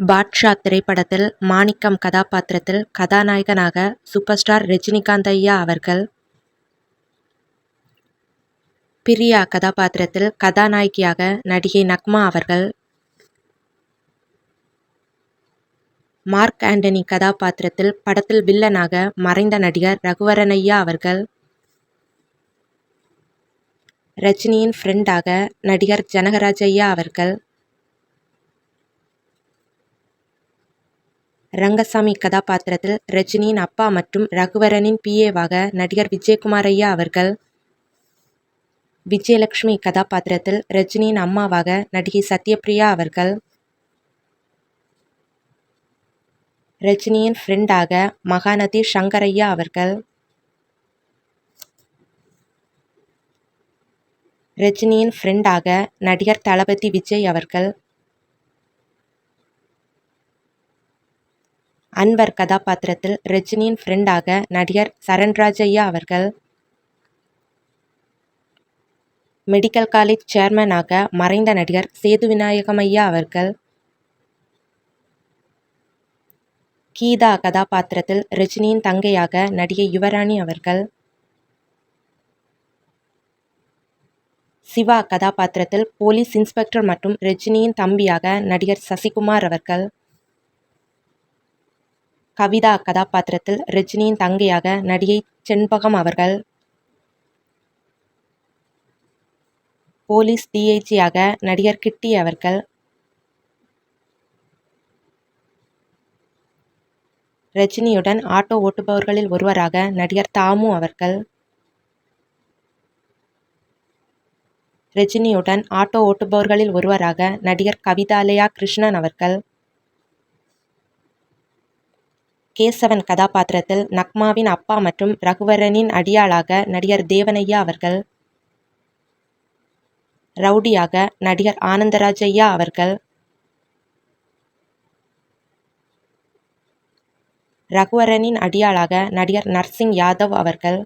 பாட்ஷா திரைப்படத்தில் மாணிக்கம் கதாபாத்திரத்தில் கதாநாயகனாக சூப்பர் ஸ்டார் ரஜினிகாந்த் ஐயா அவர்கள். பிரியா கதாபாத்திரத்தில் கதாநாயகியாக நடிகை நக்மா அவர்கள். மார்க் ஆண்டனி கதாபாத்திரத்தில் படத்தில் வில்லனாக மறைந்த நடிகர் ரகுவரன் ஐயா அவர்கள். ரஜினியின் ஃப்ரெண்டாக நடிகர் ஜனகராஜ் ஐயா அவர்கள். ரங்கசாமி கதாபாத்திரத்தில் ரஜினியின் அப்பா மற்றும் ரகுவரனின் பிஏவாக நடிகர் விஜயகுமார் ஐயா அவர்கள் விஜயலட்சுமி கதாபாத்திரத்தில் ரஜினியின் அம்மாவாக நடிகை சத்யபிரியா அவர்கள் ரஜினியின் ஃப்ரெண்டாக மகாநதி சங்கரையா அவர்கள் ரஜினியின் ஃப்ரெண்டாக நடிகர் தளபதி விஜய் அவர்கள் அன்வர் கதாபாத்திரத்தில் ரஜினியின் ஃப்ரெண்டாக நடிகர் சரண்ராஜையா அவர்கள் மெடிக்கல் காலேஜ் சேர்மனாக மறைந்த நடிகர் சேது விநாயகமையா அவர்கள் கீதா கதாபாத்திரத்தில் ரஜினியின் தங்கையாக நடிகை யுவராணி அவர்கள் சிவா கதாபாத்திரத்தில் போலீஸ் இன்ஸ்பெக்டர் மற்றும் ரஜினியின் தம்பியாக நடிகர் சசிகுமார் அவர்கள் கவிதா கதாபாத்திரத்தில் ரஜினியின் தங்கையாக நடிகை செண்பகம் அவர்கள். போலீஸ் டிஐஜியாக நடிகர் கிட்டி அவர்கள். ரஜினியுடன் ஆட்டோ ஓட்டுபவர்களில் ஒருவராக நடிகர் தாமு அவர்கள். ரஜினியுடன் ஆட்டோ ஓட்டுபவர்களில் ஒருவராக நடிகர் கவிதாலயா கிருஷ்ணன் அவர்கள். கேசவன் கதாபாத்திரத்தில் நக்மாவின் அப்பா மற்றும் ரகுவரனின் அடியாளாக நடிகர் தேவனையா அவர்கள் ரவுடியாக நடிகர் ஆனந்தராஜையா அவர்கள் ரகுவரனின் அடியாளாக நடிகர் நர்சிங் யாதவ் அவர்கள்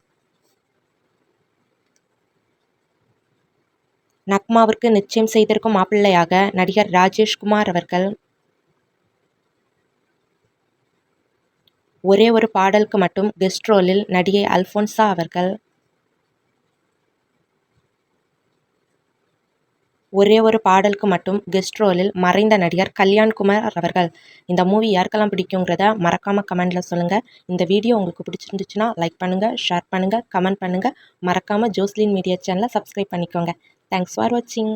நக்மாவிற்கு நிச்சயம் செய்திருக்கும் மாப்பிள்ளையாக நடிகர் ராஜேஷ்குமார் அவர்கள் ஒரே ஒரு பாடலுக்கு மட்டும் கெஸ்ட் ரோலில் நடிகை அல்போன்சா அவர்கள். ஒரே ஒரு பாடலுக்கு மட்டும் கெஸ்ட் ரோலில் மறைந்த நடிகர் கல்யாண்குமார் அவர்கள். இந்த மூவி யாருக்கெல்லாம் பிடிக்குங்கிறத மறக்காமல் கமெண்டில் சொல்லுங்கள் இந்த வீடியோ உங்களுக்கு பிடிச்சிருந்துச்சுன்னா லைக் பண்ணுங்கள் ஷேர் பண்ணுங்கள் கமெண்ட் பண்ணுங்கள் மறக்காமல் ஜோஸ்லின் மீடியா சேனலை சப்ஸ்கிரைப் பண்ணிக்கோங்க. தேங்க்ஸ் ஃபார் வாட்சிங்